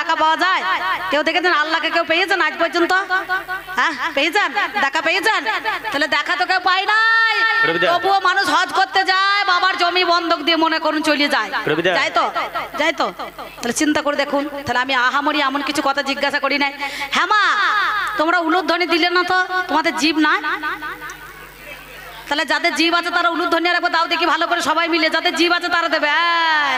টাকা পাওয়া যায়? কেউ দেখেছেন আল্লাহকে কেউ পেয়েছেন আজ পর্যন্ত? হ্যাঁ পেয়েছেন? দেখা পেয়েছেন? তাহলে দেখা তো কেউ পাই নাই। তবুও মানুষ হজ করতে যায় বাবার জমি বন্ধক দিয়ে মনে করুন চলে যায়। যাই তো যাই তো। তাহলে চিন্তা করে দেখুন। তাহলে আমি আহামরি এমন কিছু কথা জিজ্ঞাসা করি নাই। হ্যাঁ মা তোমরা উলুধ্বনি দিলে না তো? তোমাদের জীব না তাহলে যাদের জীব আছে তারা উলুধ্বনি রাখব দাও দেখি ভালো করে সবাই মিলে। যাদের জীব আছে তারা দেবে। এই।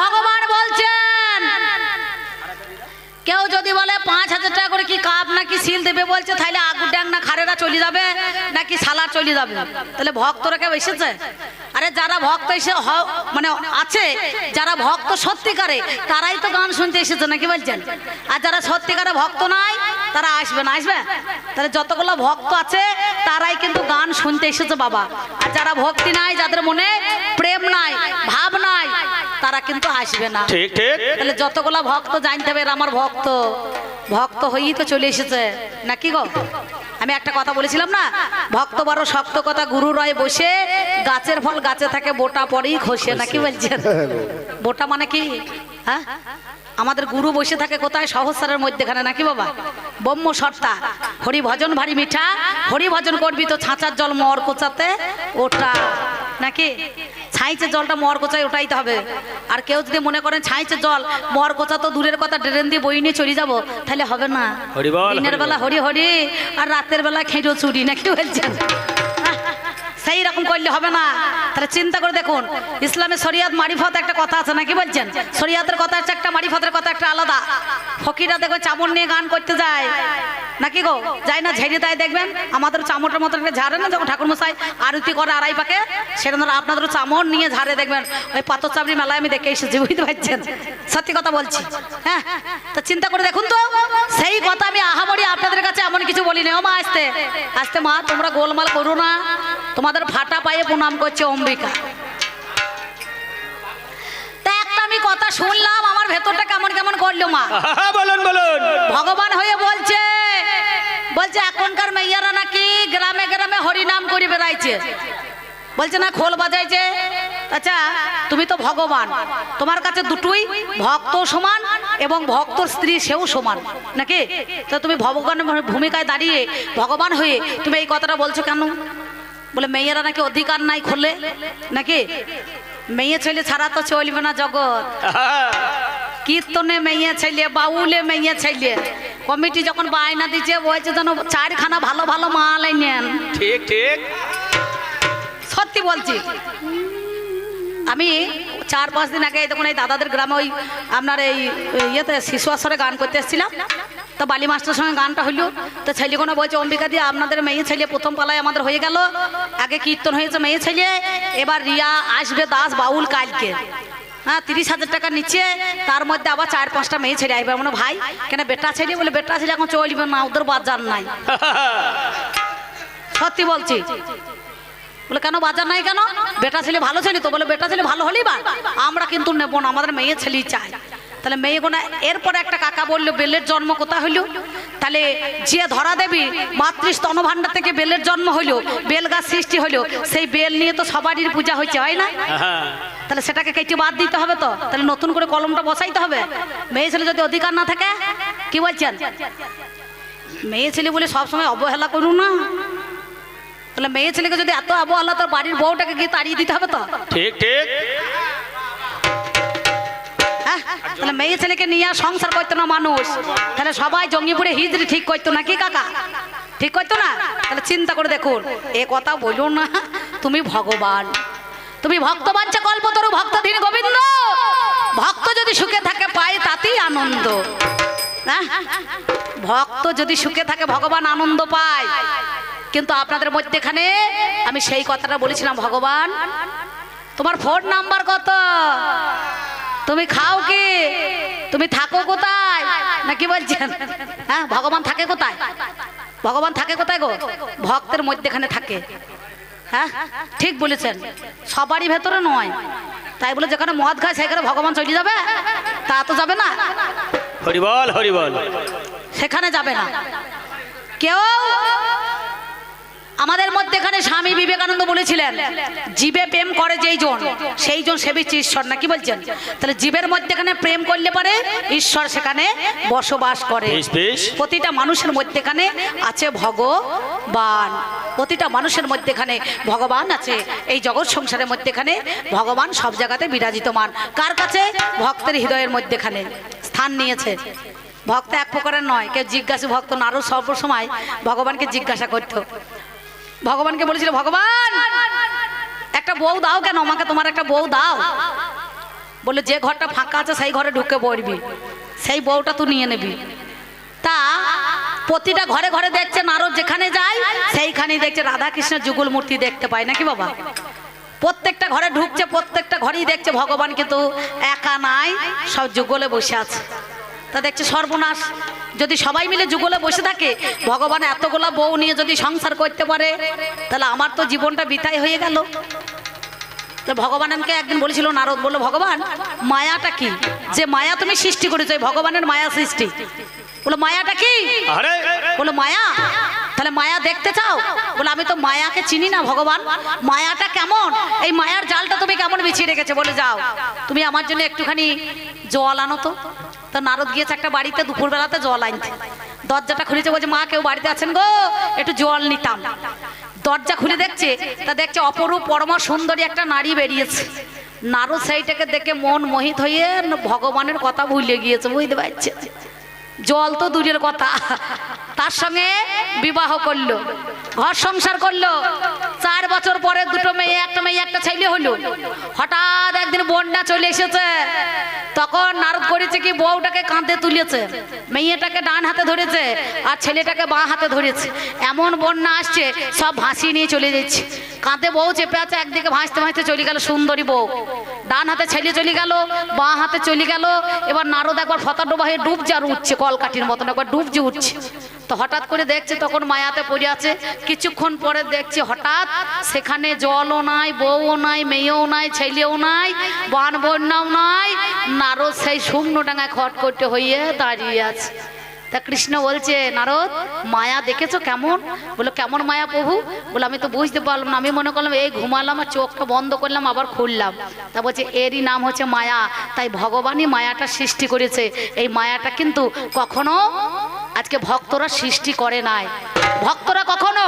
ভগবান বলছেন। কেউ যদি বলে পাঁচ হাজার টাকা করে কি কাপ নাকি সিল দেবে বলছে, তাহলে আগুর ড্যাং না খারেরা চলে যাবে, নাকি সালার চলে যাবে? তাহলে ভক্তরা কেউ এসেছে? আরে যারা ভক্ত এসে মানে আছে, যারা ভক্ত সত্যিকারে, তারাই তো গান শুনতে এসেছে, নাকি বলছেন? আর যারা সত্যিকারে ভক্ত নাই, তারা আসবে না, আসবে? তাহলে যতগুলো ভক্ত আছে, তারাই কিন্তু গান শুনতে এসেছে, বাবা। আর যারা ভক্তি নাই, যাদের মনে প্রেম নাই, ভাব নাই তারা কিন্তু আসবে না। ঠিক ঠিক। তাহলে যতগুলা ভক্ত জানতে হবে এরা আমার ভক্ত। ভক্ত হয়েই তো চলে এসেছে। নাকি গো? আমি একটা কথা বলেছিলাম না? ভক্ত বড় শক্ত কথা গুরু রয় বসে গাছের ফল গাছে থাকে বোটা পরেই খসে নাকি বলছেন? বোটা মানে কি? হ্যাঁ? আমাদের গুরু বসে থাকে কোথায়? সহস্রের মধ্যেখানে নাকি বাবা? ব্রহ্ম সত্তা। হরি ভজন ভারী মিঠা হরি ভজন করবি তো ছাঁচার জল মর কোচাতে ওটা নাকি ছাইচে জলটা মর কোচায় ওঠাইতে হবে। আর কেউ যদি মনে করেন ছাইচে জল মর কোচা তো দূরের কথা ড্রেন দিয়ে বই নিয়ে চলে যাব তাহলে হবে না। দিনের বেলা হরি হরি আর রাতের বেলা খেঁজো চুরি নাকি বলছেন সেই রকম করলে হবে না। তাহলে চিন্তা করে দেখুন, ইসলামে শরিয়াত মারিফত একটা কথা আছে নাকি বলছেন? শরিয়াতের কথা হচ্ছে একটা, মারিফতের কথা একটা আলাদা। ফকিরা দেখবে চামড় নিয়ে গান করতে যায়। নাকি গো? যাই না ঝেড়ে তাই দেখবেন? আমাদের চামড়ের মতো একটা ঝাড়ে না, যখন ঠাকুর মশাই আরতি করে আড়াই পাকে, সেটা ধরো আপনাদেরও চামড় নিয়ে ঝাড়ে দেখবেন। ওই পাথর চাবড়ি মেলায় আমি দেখে এসেছি, বুঝতে পারছেন? সত্যি কথা বলছি। হ্যাঁ? তো চিন্তা করে দেখুন তো, সেই কথা আমি আহামরি আপনাদের কাছে এমন কিছু বলি না ও মা, আসতে। আসতে মা, তোমরা গোলমাল করো না। তোমাদের ফাটা পায়ে প্রণাম করছে অম্বিকা। তা একটা আমি কথা শুনলাম আমার ভেতরটা কেমন কেমন করল মা? বলুন বলুন। ভগবান হয়ে বলছে বলছে এখনকার মেয়েরা নাকি গ্রামে গ্রামে হরিনাম করে বেড়াইছে। বলছে না খোল বাজাইছে। আচ্ছা তুমি তো ভগবান। তোমার কাছে দুটোই ভক্ত সমান এবং ভক্ত স্ত্রী সেও সমান নাকি? তো তুমি ভগবানের ভূমিকায় দাঁড়িয়ে ভগবান হয়ে তুমি এই কথাটা বলছো কেন? বলে মেয়েরা নাকি অধিকার নাই খোলে? নাকি? মেয়ে ছেলে ছাড়া তো চলবে না জগৎ। কীর্তনে মেয়ে ছেলে বাউলে মেয়ে ছেলে। কমিটি যখন বায়না দিচ্ছে বলছে যেন চারখানা ভালো ভালো মাল নেন ঠিক ঠিক। সত্যি বলছি আমি চার পাঁচ দিন আগে এই দেখুন এই দাদাদের গ্রামে ওই আপনার এই ইয়েতে শিশু আসরে গান করতে এসেছিলাম। তো বালি মাস্টারের সঙ্গে গানটা হইল। তো ছেলেগুলো বলছে অম্বিকা দিয়ে আপনাদের মেয়ে ছেলে প্রথম পালায় আমাদের হয়ে গেল। আগে কীর্তন হয়েছে মেয়ে ছেলে এবার রিয়া আসবে দাস বাউল কালকে। হ্যাঁ তিরিশ হাজার টাকা নিচ্ছে তার মধ্যে আবার চার পাঁচটা মেয়ে ছেলে আসবে। মানে ভাই কেন বেটা ছেলে? বলে বেটা ছেলে এখন চলবে না ওদের বাজার নাই। সত্যি বলছি। বলে কেন বাজার নাই কেন? বেটা ছেলে ভালো ছেলে তো। বলে বেটা ছেলে ভালো হলেই বা আমরা কিন্তু নেব না আমাদের মেয়ে ছেলেই চাই তাহলে মেয়ে গোনা, এরপরে একটা কাকা বলল, বেলের জন্ম কোথা হইল? তাহলে যে ধরা দেবী মাতৃ স্তনভাণ্ডার থেকে বেলের জন্ম হইল বেল গাছ সৃষ্টি হইল, সেই বেল নিয়ে তো সবারই পূজা হয়েছে হয় না? তাহলে সেটাকে কেটে বাদ দিতে হবে তো? তাহলে নতুন করে কলমটা বসাইতে হবে? মেয়ে ছেলে যদি অধিকার না থাকে, কি বলছেন? মেয়ে ছেলে বলে সবসময় অবহেলা করুন না। তাহলে মেয়ে ছেলেকে যদি এত অবহেলা, তোর বাড়ির বউটাকে গিয়ে তাড়িয়ে দিতে হবে তো? ঠিক ঠিক। তাহলে মেয়ে ছেলেকে নিয়ে সংসার করতো না মানুষ। তাহলে সবাই জঙ্গিপুরে হিজড়ি ঠিক করতো না কি কাকা? ঠিক করতো না? তাহলে চিন্তা করে দেখুন। এ কথা বলুন না, তুমি ভগবান। তুমি ভক্ত বাঞ্চা কল্পতরু ভক্ত ধীর গোবিন্দ। ভক্ত যদি সুখে থাকে, পায় তাতেই আনন্দ? ভক্ত যদি সুখে থাকে, ভগবান আনন্দ পায়। কিন্তু আপনাদের মধ্যেখানে আমি সেই কথাটা বলেছিলাম, ভগবান, তোমার ফোন নাম্বার কত? তুমি খাও কি? তুমি থাকো কোথায়? নাকি বলছেন হ্যাঁ ভগবান থাকে কোথায়? ভগবান থাকে কোথায় গো? ভক্তের মধ্যেখানে থাকে। হ্যাঁ ঠিক বলেছেন। সবারই ভেতরে নয়। তাই বলে যেখানে মদ খায় সেখানে ভগবান চলে যাবে? তা তো যাবে না। হরি বল হরি বল সেখানে যাবে না। কেউ আমাদের মধ্যে এখানে স্বামী বিবেকানন্দ বলেছিলেন জীবে প্রেম করে যেই জন সেই জন সেবিচ্ছে ঈশ্বর। না কি বলছেন? তাহলে জীবের মধ্যে এখানে প্রেম করলে পারে ঈশ্বর সেখানে বসবাস করে। প্রতিটা মানুষের মধ্যেখানে আছে ভগবান। প্রতিটা মানুষের মধ্যেখানে ভগবান আছে। এই জগৎ সংসারের মধ্যেখানে ভগবান সব জায়গাতে বিরাজিতমান কার কাছে? ভক্তের হৃদয়ের মধ্যেখানে স্থান নিয়েছে। ভক্ত এক প্রকারের নয়। কেউ জিজ্ঞাসা ভক্ত নারও সব সময় ভগবানকে জিজ্ঞাসা করতো। ভগবানকে বলেছিল, ভগবান, একটা বউ দাও কেন? আমাকে তোমার একটা বউ দাও। বলে যে ঘরটা ফাঁকা আছে, সেই ঘরে ঢুকে পড়বি। সেই বউটা তুই নিয়ে নিবি। তা প্রতিটা ঘরে ঘরে দেখছে নারদ যেখানে যায়, সেইখানেই দেখছে রাধা কৃষ্ণের যুগল মূর্তি দেখতে পায়, নাকি বাবা? প্রত্যেকটা ঘরে ঢুকছে, প্রত্যেকটা ঘরেই দেখছে ভগবান কিন্তু একা নাই, সব যুগলে বসে আছে। তা দেখছে সর্বনাশ। যদি সবাই মিলে যুগলে বসে থাকে ভগবান এতগুলা বউ নিয়ে যদি সংসার করতে পারে তাহলে আমার তো জীবনটা বিতাই হয়ে গেল। তো ভগবান আমাকে একদিন বলেছিল নারদ বলল ভগবান মায়াটা কি? যে মায়া তুমি সৃষ্টি করেছ ভগবানের মায়া সৃষ্টি। বলো মায়াটা কি? বলো মায়া? তাহলে মায়া দেখতে চাও? বলে আমি তো মায়াকে চিনি না ভগবান। মায়াটা কেমন? এই মায়ার জালটা তুমি কেমন বিছিয়ে রেখেছে? বলে যাও তুমি আমার জন্য একটুখানি জল আনো তো। তো নারদ গিয়েছে একটা বাড়িতে, দুপুরবেলাতে জল আনছে। দরজাটা খুলেছে, বলছে, মা, কেউ বাড়িতে আছেন গো? একটু জল নিতাম। দরজা খুলে দেখছে, তা দেখছে অপরূপ, পরমা সুন্দরী একটা নারী বেরিয়েছে। নারদ সেইটাকে দেখে মন মোহিত হয়ে ভগবানের কথা ভুলে গিয়েছে, বুঝতে পারছে? জল তো দূরের কথা। তার সঙ্গে বিবাহ করল, ঘর সংসার করল। চার বছর পরে দুটো মেয়ে, একটা মেয়ে, একটা ছেলে হলো। হঠাৎ একদিন বন্যা চলে এসেছে। তখন নারদ করেছে কি, বউটাকে কাঁধে তুলেছে, মেয়েটাকে ডান হাতে ধরেছে আর ছেলেটাকে বাঁ হাতে ধরেছে। এমন বন্যা আসছে, সব ভাসিয়ে নিয়ে চলে যাচ্ছে। কাঁধে বউ চেপে আছে, একদিকে ভাসতে ভাসতে চলে গেল সুন্দরী বউ। ডান হাতে ছেলে চলে গেল, বাঁ হাতে চলে গেল। এবার নারদ একবার ফতা ডোবা হয়ে ডুব যার উঠছে, কলকাঠির মতন একবার ডুব যে উঠছে। তো হঠাৎ করে দেখছে তখন মায়াতে পড়ে আছে। কিছুক্ষণ পরে দেখছি হঠাৎ সেখানে জলও নাই, বউও নাই, মেয়েও নাই, ছেলেও নাই বান বন্যাও নাই, নারদ সেই শুকনো ডাঙায় খট করতে হইয়ে দাঁড়িয়ে আছে। তা কৃষ্ণ বলছে, নারদ, মায়া দেখেছ কেমন? বলো, কেমন মায়া প্রভু? বলে, আমি তো বুঝতে পারলাম না। আমি মনে করলাম, এই ঘুমালাম আর চোখটা বন্ধ করলাম, আবার খুললাম। তা বলছে, এরই নাম হচ্ছে মায়া। তাই ভগবানই মায়াটা সৃষ্টি করেছে। এই মায়াটা কিন্তু কখনো আজকে ভক্তরা সৃষ্টি করে নাই। ভক্তরা কখনো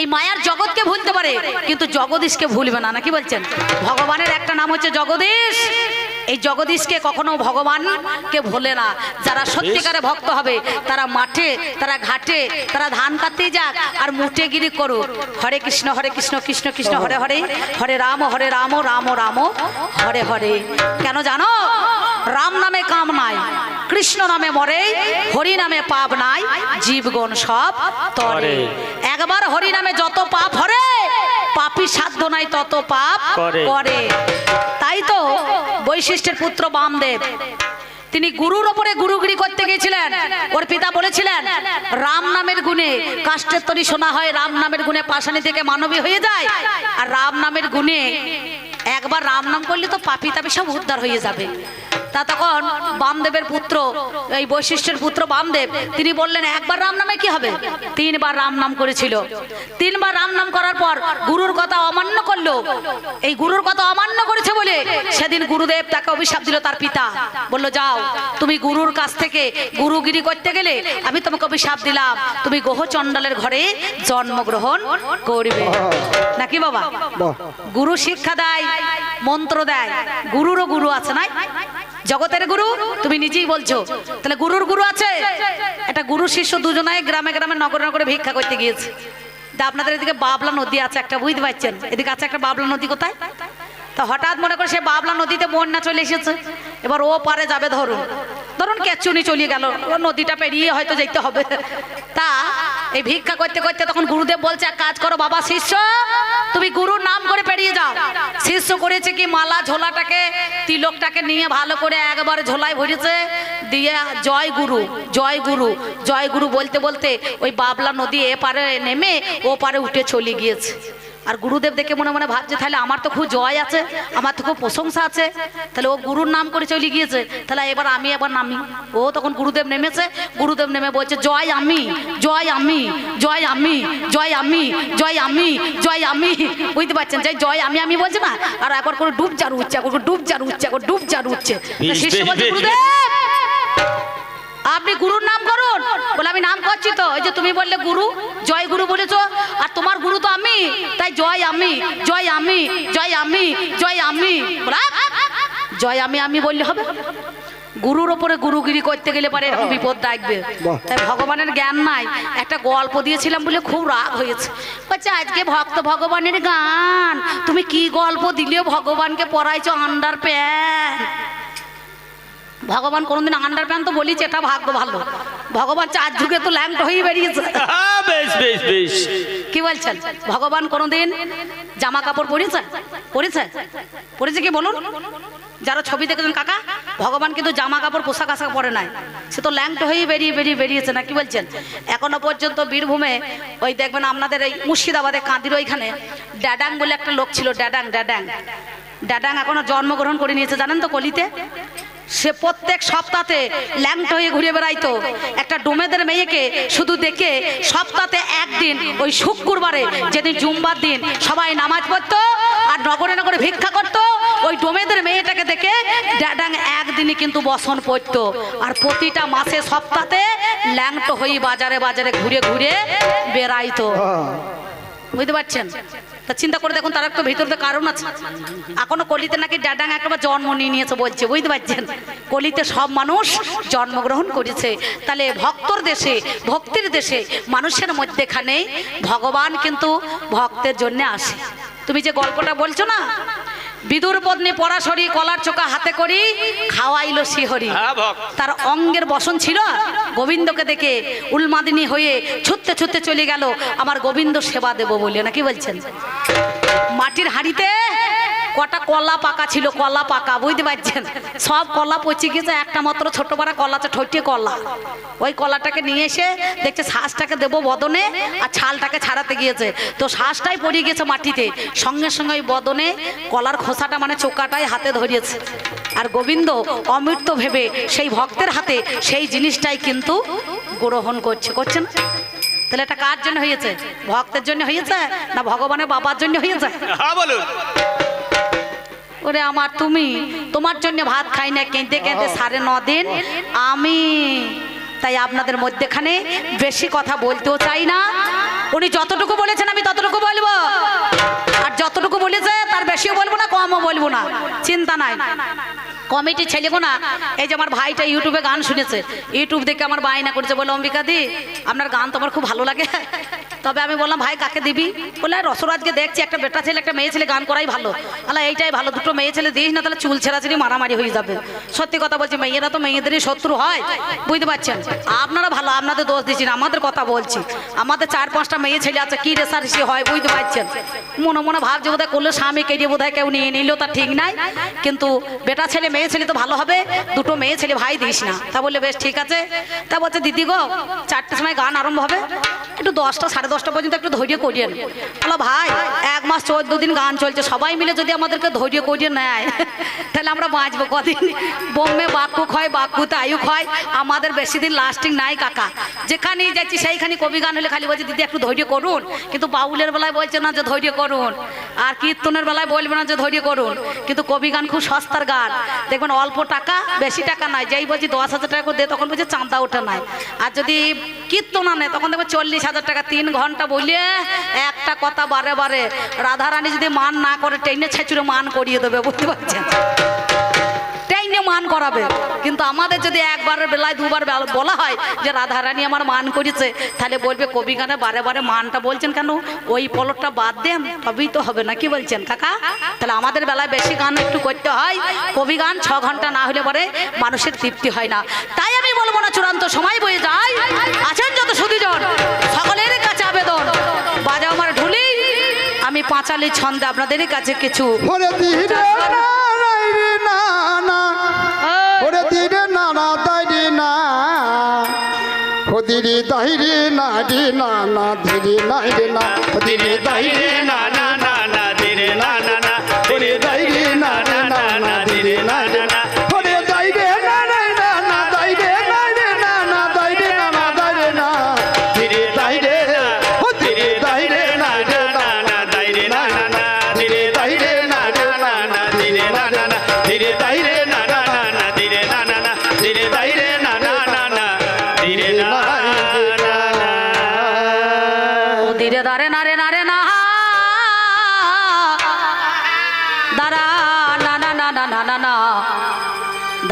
এই মায়ার জগৎকে ভুলতে পারে, কিন্তু জগদীশকে ভুলবে না। নাকি বলছেন? ভগবানের একটা নাম হচ্ছে জগদীশ। এই জগদীশকে কখনো ভগবানকে ভোলে না। যারা সত্যিকারে ভক্ত হবে তারা মাঠে তারা ঘাটে তারা ধান কাটতেই যাক আর মুঠে গিরি করুক। হরে কৃষ্ণ হরে কৃষ্ণ কৃষ্ণ কৃষ্ণ হরে হরে। হরে রাম হরে রাম রাম রাম হরে হরে। কেন জানো? রাম নামে কাম নাই কৃষ্ণ নামে মরে হরি নামে পাপ নাই জীবগণ সব তরে। একবার হরি নামে যত পাপ হরে পাপি সাধ্য নাই তত পাপ করে। করে। তাই তো বৈশিষ্ট্যের পুত্র বামদেব। তিনি গুরুর ওপরে গুরুগিরি করতে গিয়েছিলেন। ওর পিতা বলেছিলেন রাম নামের গুণে কাষ্টের তরি শোনা হয় রাম নামের গুণে পাশানি থেকে মানবী হয়ে যায়। আর রাম নামের গুণে একবার রাম নাম করলে তো পাপি তাপি সব উদ্ধার হয়ে যাবে। তা তখন বামদেবের পুত্র এই বৈশিষ্ট্যের পুত্র বামদেব তিনি বললেন একবার রাম নামে কি হবে? তিনবার রাম নাম করেছিল। তিনবার রাম নাম করার পর গুরুর কথা অমান্য করল। এই গুরুর কথা অমান্য করেছে বলে সেদিন গুরুদেব তাকে অভিশাপ দিল তার পিতা। বলল যাও তুমি গুরুর কাছ থেকে গুরুগিরি করতে গেলে আমি তোমাকে অভিশাপ দিলাম। তুমি গ্রহ চণ্ডালের ঘরে জন্মগ্রহণ করবে। নাকি বাবা? গুরু শিক্ষা দেয় মন্ত্র দেয়। গুরুরও গুরু আছে না জগতের গুরু, তুমি নিজেই বলছো। তাহলে গুরুর গুরু আছে? একটা গুরু শিষ্য দুজনাই গ্রামে গ্রামে, নগরে নগরে ভিক্ষা করতে গিয়েছে। তা আপনাদের এদিকে বাবলা নদী আছে, একটা বুঝতে পারছেন? এদিকে আছে একটা বাবলা নদী কোথায়? তা হঠাৎ মনে করে সে বাবলা নদীতে বন্যা চলে এসেছে। এবার ও পারে যাবে ধরুন। ধরুন কেচুনি চলে গেল। ও নদীটা পেরিয়ে হয়তো যেতে হবে। তা এই ভিক্ষা করতে করতে তখন গুরুদেব বলছে, এক কাজ করো বাবা, শিষ্য, তুমি গুরুর নাম করে পেরিয়ে যাও। শিষ্য করেছে কি, মালা ঝোলাটাকে, তিলকটাকে নিয়ে ভালো করে একবার ঝোলায় ভরেছে, দিয়ে জয় গুরু জয় গুরু জয় গুরু বলতে বলতে ওই বাবলা নদী এপারে নেমে ও পারে উঠে চলে গিয়েছে। আর গুরুদেব দেখে মনে মনে ভাবছে তাহলে আমার তো খুব জয় আছে আমার তো খুব প্রশংসা আছে। তাহলে ও গুরুর নাম করে চলে গিয়েছে তাহলে এবার আমি এবার নামি। ও তখন গুরুদেব নেমেছে গুরুদেব নেমে বলছে জয় আমি জয় আমি জয় আমি জয় আমি জয় আমি জয় আমি। বুঝতে পারছেন? যে জয় আমি আমি বলছে না। আর একবার করে ডুব জার উঠছে একবার ডুব জার উঠছে একবার ডুব জার উঠছে শিষ্য বলছে গুরুদেব! আপনি গুরুর নাম করুন। বলে আমি নাম করছি তো। ওই যে তুমি বললে গুরু জয় গুরু বলেছ। আর তোমার গুরু তো আমি। তাই জয় আমি জয় আমি জয় আমি জয় আমি। জয় আমি আমি বললে হবে। গুরুর ওপরে গুরুগিরি করতে গেলে পারে এরকম বিপদ ডাকবে। তাই ভগবানের জ্ঞান নাই। একটা গল্প দিয়েছিলাম বলে খুব রাগ হয়েছে। বলছে আজকে ভক্ত ভগবানের গান। তুমি কি গল্প দিলেও ভগবানকে পড়াইছো আন্ডার প্যান্ট? ভগবান কোনোদিন আন্ডার প্যান্ট তো বলিছে এটা ভাগ্য ভালো। ভগবান চার যুগে তো ল্যাংট হয়ে বেরিয়েছে। হ্যাঁ, বেশ বেশ বেশ। কি বলছেন? ভগবান কোনোদিন জামা কাপড় পরেছে? পরেছে? পরেছে কি বলুন? যারা ছবি দেখেছেন কাকা ভগবান কিন্তু জামা কাপড় পোশাক আশাক পরে নাই। সে তো ল্যাংট হয়েই বেরিয়ে বেরিয়ে বেরিয়েছে না কি বলছেন? এখনও পর্যন্ত বীরভূমে ওই দেখবেন আপনাদের এই মুর্শিদাবাদে কাঁদির ওইখানে ড্যাডাং বলে একটা লোক ছিল ড্যাডাং ড্যাডাং। ড্যাডাং এখনও জন্মগ্রহণ করে নিয়েছে জানেন তো কলিতে? সে প্রত্যেক সপ্তাহে ল্যাংট হয়ে ঘুরে বেড়াইতো। একটা ডোমেদের মেয়েকে শুধু দেখে সপ্তাহে একদিন ওই শুক্রবারে, যেদিন জুম্বার দিন, সবাই নামাজ পড়তো আর নগরে নগরে ভিক্ষা করতো। ওই ডোমেদের মেয়েটাকে দেখে ড্যাডাং একদিনই কিন্তু বসন পড়তো। আর প্রতিটা মাসে সপ্তাহে ল্যাংট হয়ে বাজারে বাজারে ঘুরে ঘুরে বেড়াইতো। বুঝতে পারছেন? তা চিন্তা করে দেখুন, তার একটা ভিতরে কারণ আছে। এখনও কলিতে নাকি ড্যাডাং একবার জন্ম নিয়ে নিয়েছে বলছে, বুঝতে পারছেন? কলিতে সব মানুষ জন্মগ্রহণ করেছে। তাহলে ভক্তর দেশে, ভক্তির দেশে, মানুষের মধ্যেখানে ভগবান কিন্তু ভক্তের জন্যে আসে। তুমি যে গল্পটা বলছো না বিদুর পত্নী পরাশরি কলার চোখা হাতে করি খাওয়াইল শিহরি। হ্যাঁ তার অঙ্গের বসন ছিল গোবিন্দকে দেখে উলমাদিনী হয়ে ছুটতে ছুটতে চলে গেল আমার গোবিন্দ সেবা দেব বলে নাকি বলছেন? মাটির হাঁড়িতে কটা কলা পাকা ছিল, কলা পাকা, বুঝতে পারছেন? সব কলা পচে গেছে, একটা মাত্র ছোট পাড়া কলা আছে, ঠোঁটে কলা। ওই কলাটাকে নিয়ে এসে দেখছে শ্বাসটাকে দেবো বদনে আর ছালটাকে ছাড়াতে গিয়েছে। তো শ্বাসটাই পড়ে গেছে মাটিতে। সঙ্গে সঙ্গে ওই বদনে কলার খোসাটা মানে চোকাটাই হাতে ধরিয়েছে। আর গোবিন্দ অমৃত ভেবে সেই ভক্তের হাতে সেই জিনিসটাই কিন্তু গ্রহণ করছে। করছেন তাহলে এটা কার জন্য হয়েছে? ভক্তের জন্য হয়েছে না ভগবানের বাবার জন্য হয়েছে? হ্যাঁ ওরে আমার তুমি তোমার জন্য ভাত খাই না কেঁদে কেঁদে সাড়ে ন দিন। আমি তাই আপনাদের মধ্যেখানে বেশি কথা বলতেও চাই না। উনি যতটুকু বলেছেন আমি ততটুকু বলব। আর যতটুকু বলেছে তার বেশিও বলব না কমও বলব না। চিন্তা নাই। কমিটি ছেলেগো না এই যে আমার ভাইটা ইউটিউবে গান শুনেছে ইউটিউব দেখে আমার বায়না করেছে বলে অম্বিকা দি আপনার গান তো আমার খুব ভালো লাগে। তবে আমি বললাম, ভাই, কাকে দিবি? বলে, রসরাজকে দেখছি, একটা বেটা ছেলে, একটা মেয়ে ছেলে, গান করাই ভালো। আলা এইটাই ভালো, দুটো মেয়ে ছেলে দিস না, তাহলে চুল ছেঁড়াছিড়ি মারামারি হয়ে যাবে। সত্যি কথা বলছি, মেয়েরা তো মেয়েদেরই শত্রু হয়। বুঝতে পারছেন? আপনারা ভালো, আপনাদের দোষ দিচ্ছি আমাদের কথা বলছি। আমাদের চার, পাঁচটা মেয়ে ছেলে আছে, কি রেসারেসি হয়, বুঝতে পারছেন? মনে মনে ভাবছে বোধহয় করলে স্বামী কেটে বোধহয় কেউ নিয়ে নিল, তা ঠিক নাই। কিন্তু বেটা ছেলে, মেয়ে ছেলে তো ভালো হবে, দুটো মেয়ে ছেলে ভাই দিস না। তা বললে, বেশ, ঠিক আছে। তা বলছে, দিদি গো, চারটের সময় গান আরম্ভ হবে, একটু দশটা, সাড়ে দশটা পর্যন্ত একটু ধৈর্য করিয়েন বলো ভাই, এক মাস চোদ্দ দিন গান চলছে, সবাই মিলে যদি আমাদেরকে ধৈর্য করিয়ে নেয়, তাহলে আমরা বাঁচবো কদিন? বোম্বে বাক্য ক্ষয় বাক্যতে আয়ু ক্ষয় আমাদের বেশি দিন লাস্টিং নাই কাকা। যেখানেই যাচ্ছি সেইখানে কবি গান হলে খালি বলছে, দিদি, একটু ধৈর্য করুন। কিন্তু বাউলের বেলায় বলছে না যে ধৈর্য করুন, আর কীর্তনের বেলায় বলবে না যে ধৈর্য করুন। কিন্তু কবি গান খুব সস্তার গান। দেখবেন অল্প টাকা, বেশি টাকা নাই। যেই বলছি দশ হাজার টাকা করে দে, তখন বলছে চাঁদা ওঠে নাই। আর যদি কীর্তন আনে, তখন দেখবে চল্লিশ হাজার টাকা, তিন ঘণ্টা বললে, একটা কথা বারে বারে, রাধারানী যদি মান না করে, ট্রেনে ছেঁচুরে মান করিয়ে দেবে, বুঝতে পারছেন? ট্রেনে মান করাবে। কিন্তু আমাদের যদি একবারের বেলায়, দুবার বলা হয় যে, রাধারানী আমার মান করেছে, তাহলে বলবে, কবি গানে বারে বারে মানটা বলছেন কেন? ওই পলটটা বাদ দেন, তবেই তো হবে। না কি বলছেন, কাকা? তাহলে আমাদের বেলায় বেশি গান একটু করতে হয়। কবি গান ছ ঘণ্টা না হলে পরে মানুষের তৃপ্তি হয় না। তাই আমি বলব না, চূড়ান্ত সময় বয়ে যায়। আছেন যত সুদীজন, সকলের পাঁচালি ছন্দে আপনাদের কাছে কিছু দিদি ধীরে না দি না না ওরে ধীরে না দিদি তাই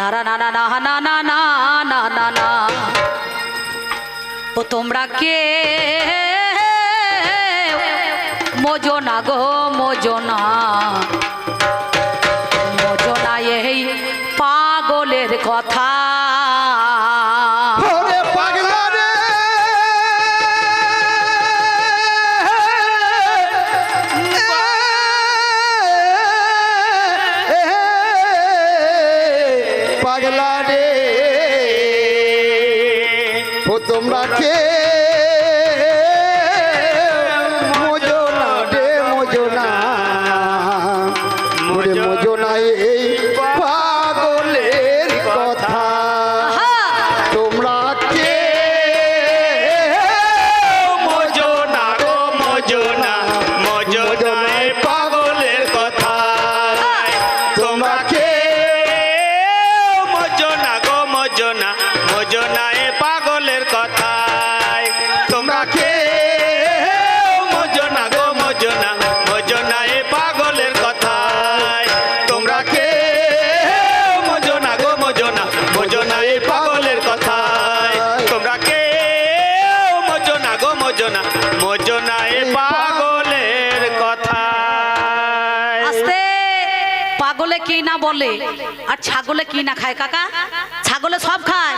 দাঁড়া না না না না না না না না না ও তোমরা কে গো এই পাগলের কথা পাগলা রে। তোমরা কে? মজনা মজনায় পাগলের কথা তোমরা কে? মজনা গো মজনা মজনায় পাগলের কথা তোমরা কে? মজনা গো মজনা মজনায় পাগলের কথা তোমরা কে? মজনা গো মজনা মজনায় পাগলের কথা পাগলে কি না বলে, আর ছাগলে কি না খায়, কাকা? ছাগলে সব খায়।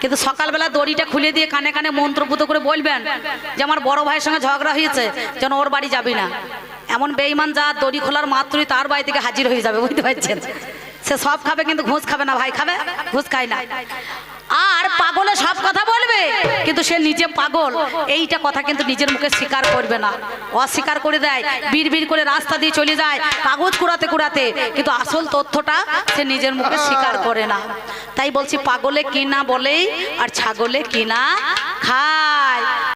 কিন্তু সকালবেলা দড়িটা খুলে দিয়ে কানে কানে মন্ত্রপুত করে বলবেন যে আমার বড় ভাইয়ের সঙ্গে ঝগড়া হয়েছে যেন ওর বাড়ি যাবি না। এমন বেইমান যা দড়ি খোলার মাত্রই তার বাড়ি থেকে হাজির হয়ে যাবে বুঝতে পারছেন? সে সব খাবে কিন্তু ঘুষ খাবে না ভাই খাবে? ঘুষ খায় না। আর পাগলে সব কথা বলবে? কিন্তু সে নিজে পাগল। এইটা কথা কিন্তু নিজের মুখে স্বীকার করবে না। অস্বীকার করে দেয় বিড় করে রাস্তা দিয়ে চলে যায়, কাগজ কুড়াতে কুড়াতে। কিন্তু আসল তথ্যটা সে নিজের মুখে স্বীকার করে না। তাই বলছি, পাগলে কিনা বলেই আর ছাগলে কিনা খায়।